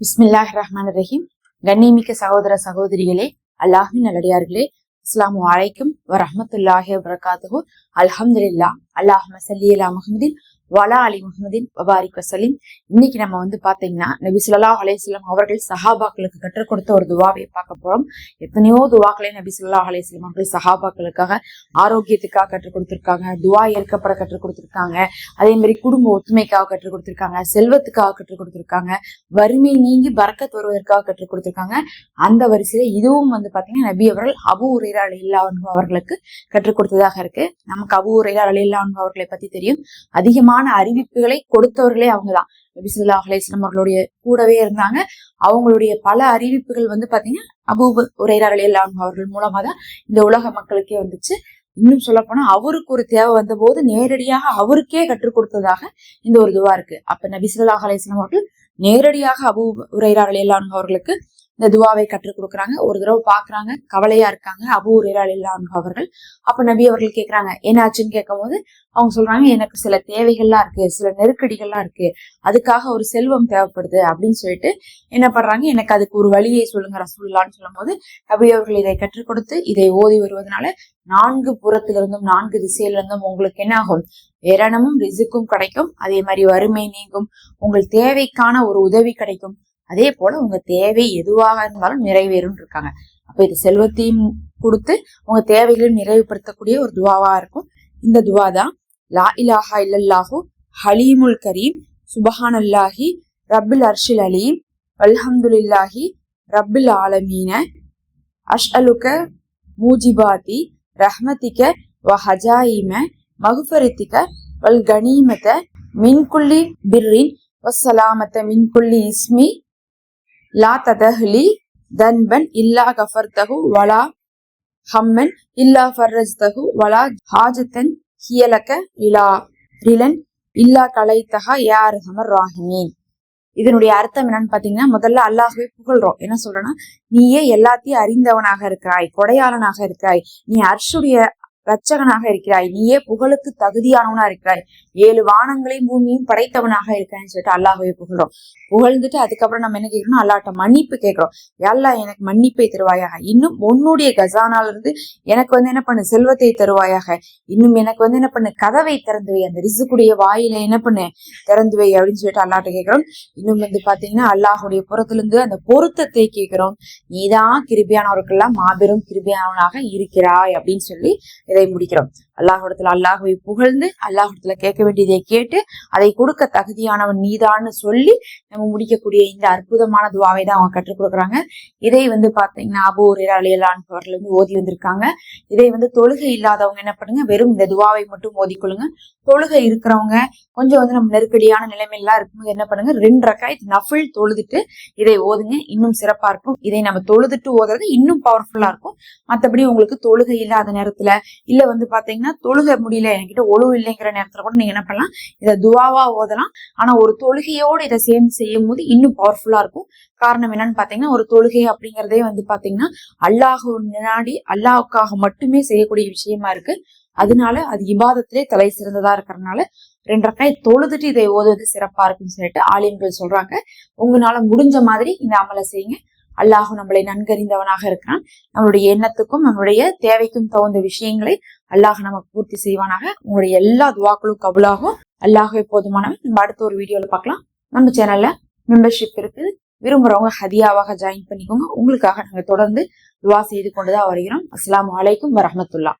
பிஸ்மில்லாஹ் ரஹ்மான் ரஹீம் கண்ணிமிக்க சகோதர சகோதரிகளே அல்லாஹின் நல்லடியார்களே அஸ்லாம் வலைக்கும் வரஹமத்துல்லாஹி வரகாத்துஹு அல்ஹம்துலில்லா அல்லாஹ் மசல்லி அலா முஹமதின் வலா அலி முகமதின் வபாரிக் வசலிம் இன்னைக்கு நம்ம வந்து பாத்தீங்கன்னா நபி சுல்லா அலையம் அவர்கள் சஹாபாக்களுக்கு கற்றுக் கொடுத்த ஒரு துவாவை பார்க்க போறோம். எத்தனையோ துவாக்களை நபி சுல்லா அலையம் அவர்கள் சஹாபாக்களுக்காக ஆரோக்கியத்துக்காக கற்றுக் கொடுத்திருக்காங்க துவா ஏற்கப்பட கற்றுக் கொடுத்திருக்காங்க. அதே மாதிரி குடும்ப ஒத்துமைக்காக கற்றுக் கொடுத்திருக்காங்க செல்வத்துக்காக கற்றுக் கொடுத்திருக்காங்க வறுமை நீங்கி பறக்கத் வருவதற்காக கற்றுக் கொடுத்திருக்காங்க. அந்த வரிசையில இதுவும் வந்து பாத்தீங்கன்னா நபி அவர்கள் அபு உரைரா அலில்லா அவர்களுக்கு கற்றுக் கொடுத்ததாக இருக்கு. நமக்கு அபு உரைரா அலில்லா அவர்களை பத்தி தெரியும். அதிகமா முக்கியமான அறிவிப்புகளை கொடுத்தவர்களே அவங்கதான். நபிசுல்லா அலேஸ்லம் அவர்களுடைய கூடவே இருந்தாங்க. அவங்களுடைய பல அறிவிப்புகள் வந்து பாத்தீங்கன்னா அபூபு உரையாளர்கள் எல்லாம் அவர்கள் மூலமா தான் இந்த உலக மக்களுக்கே வந்துச்சு. இன்னும் சொல்ல போனா அவருக்கு ஒரு தேவை வந்த போது நேரடியாக அவருக்கே கற்றுக் கொடுத்ததாக இந்த ஒரு இதுவா இருக்கு. அப்ப நபிசுல்லா அலேஸ்லம் அவர்கள் நேரடியாக அபு உரையாளர்கள் எல்லாம் அவர்களுக்கு இந்த துவாவை கற்றுக் கொடுக்குறாங்க. ஒரு தடவை பாக்குறாங்க கவலையா இருக்காங்க. அபு உரையாள் அவர்கள். அப்ப நபி அவர்கள் கேட்கறாங்க என்னாச்சுன்னு கேட்கும் போது அவங்க சொல்றாங்க எனக்கு சில தேவைகள்லாம் இருக்கு. சில நெருக்கடிகள்லாம் இருக்கு. அதுக்காக ஒரு செல்வம் தேவைப்படுது. அப்படின்னு சொல்லிட்டு என்ன பண்றாங்க எனக்கு அதுக்கு ஒரு வழியை சொல்லுங்க ரசூல்லான்னு சொல்லும் போது நபி அவர்கள் இதை கற்றுக் கொடுத்து இதை ஓதி வருவதனால நான்கு புறத்திலிருந்தும் நான்கு திசையிலிருந்தும் உங்களுக்கு என்ன ஆகும்? ஏரணமும் ரிசுக்கும் கிடைக்கும். அதே மாதிரி வறுமை நீங்கும். உங்கள் தேவைக்கான ஒரு உதவி கிடைக்கும். அதே போல உங்க தேவை எதுவாக இருந்தாலும் நிறைவேறும் இருக்காங்க. அப்ப இது செல்வத்தையும் கொடுத்து உங்க தேவைகளையும் நிறைவுபடுத்தக்கூடிய ஒரு துவாவா இருக்கும். இந்த துவா தான் லா இலாஹா இல்லல்லாஹு ஹலீமுல் கரீம் சுபஹான் அல்லாஹி ரப்பில் அர்ஷில் அலீம் அல்ஹம்துலில்லாஹி ரப்பில் ஆலமீன அஷ் அலுக்க மூஜிபாதி ரஹ்மதிக்க வ ஹஜாயிம மகுஃபரித்திக்க வல் கனீமத மின்குள்ளி பிர்ரின் வசலாமத்த மின்குள்ளி இஸ்மி லா ததஹ்லி தன்பன் இல்லா கஃபர்தஹு வலா ஹம்மன் இல்லா ஃபர்ரஜ்தஹு வலா ஹாஜத்தன் ஹியலக இலா ரிலன் இல்லா கலைத்தகா யார் ஹமர் ராஹிமீன் இதனுடைய அர்த்தம் என்னன்னு பாத்தீங்கன்னா முதல்ல அல்லாஹுவே புகழ்றோம். என்ன சொல்றேன்னா நீயே எல்லாத்தையும் அறிந்தவனாக இருக்கிறாய் கொடையாளனாக இருக்கிறாய் நீ அர்ஷுடைய ரச்சகனாக இருக்கிறாய் நீயே புகழுக்கு தகுதியானவனா இருக்கிறாய் ஏழு வானங்களையும் பூமியும் படைத்தவனாக இருக்கேன்னு சொல்லிட்டு அல்லாஹை புகழ்றோம். புகழ்ந்துட்டு அதுக்கப்புறம் நம்ம என்ன கேட்கணும் அல்லாட்ட மன்னிப்பு கேட்கிறோம். எல்லா எனக்கு மன்னிப்பை தருவாயாக. இன்னும் உன்னுடைய கசானால இருந்து எனக்கு வந்து என்ன பண்ணு? செல்வத்தை தருவாயாக. இன்னும் எனக்கு வந்து என்ன பண்ணு? கதவை திறந்து வை அந்த ரிசுக்குடைய வாயில என்ன பண்ணு? திறந்து வை அப்படின்னு சொல்லிட்டு அல்லாட்ட கேட்கிறோம். இன்னும் வந்து பாத்தீங்கன்னா அல்லாஹுடைய புறத்திலிருந்து அந்த பொருத்தத்தை கேட்கிறோம். நீதான் கிருபியானவருக்கெல்லாம் மாபெரும் கிருபியானவனாக இருக்கிறாய் அப்படின்னு சொல்லி இதை முடிக்கிறோம். அல்லாஹிடத்துல அல்லாஹுவை புகழ்ந்து அல்லாஹிடத்துல கேட்க வேண்டியதை கேட்டு அதை கொடுக்க தகுதியானவன் நீதான்னு சொல்லி நம்ம முடிக்கக்கூடிய இந்த அற்புதமான துவாவை தான் அவங்க கற்றுக் கொடுக்குறாங்க. இதை வந்து பாத்தீங்கன்னா அபூர் அலியலான் அவர்கள் வந்து ஓதி வந்திருக்காங்க. இதை வந்து தொழுகை இல்லாதவங்க என்ன பண்ணுங்க வெறும் இந்த துவாவை மட்டும் ஓதிக்கொள்ளுங்க. தொழுகை இருக்கிறவங்க கொஞ்சம் வந்து நம்ம நெருக்கடியான நிலைமையெல்லாம் இருக்கும்போது என்ன பண்ணுங்க ரெண்டு ரக்காய் நஃபில் தொழுதுட்டு இதை ஓதுங்க. இன்னும் சிறப்பா இருக்கும். இதை நம்ம தொழுதுட்டு ஓதுறது இன்னும் பவர்ஃபுல்லா இருக்கும். மற்றபடி உங்களுக்கு தொழுகை இல்லாத நேரத்துல இல்ல வந்து பாத்தீங்கன்னா பாத்தீங்கன்னா தொழுக முடியல என்கிட்ட ஒழுவு இல்லைங்கிற நேரத்துல கூட நீங்க என்ன பண்ணலாம்? இதை துவாவா ஓதலாம். ஆனா ஒரு தொழுகையோடு இதை சேர்ந்து செய்யும் போது இன்னும் பவர்ஃபுல்லா இருக்கும். காரணம் என்னன்னு பாத்தீங்கன்னா ஒரு தொழுகை அப்படிங்கிறதே வந்து பாத்தீங்கன்னா அல்லாஹ் முன்னாடி அல்லாஹுக்காக மட்டுமே செய்யக்கூடிய விஷயமா இருக்கு. அதனால அது இபாதத்திலே தலை சிறந்ததா இருக்கிறதுனால ரெண்டரை தொழுதுட்டு இதை ஓதுவது சிறப்பா இருக்குன்னு சொல்லிட்டு ஆலியன்கள் சொல்றாங்க. உங்களால முடிஞ்ச மாதிரி இந்த அமலை செய்யுங்க. அல்லாஹு நம்மளை நன்கறிந்தவனாக இருக்கிறான். நம்மளுடைய எண்ணத்துக்கும் நம்மளுடைய தேவைக்கும் தகுந்த விஷயங்களை அல்லாஹ் நமக்கு பூர்த்தி செய்வானாக. உங்களுடைய எல்லா துவாக்களும் கபுலாகும். அல்லாஹே போதுமானவன் நம்ம அடுத்த ஒரு வீடியோல பார்க்கலாம். நம்ம சேனல்ல மெம்பர்ஷிப் இருக்குது விரும்புறவங்க ஹதியாவாக ஜாயின் பண்ணிக்கோங்க. உங்களுக்காக நாங்கள் தொடர்ந்து துவா செய்து கொண்டுதான் வருகிறோம். அஸ்லாம் வலைக்கும் வரமத்துல்லா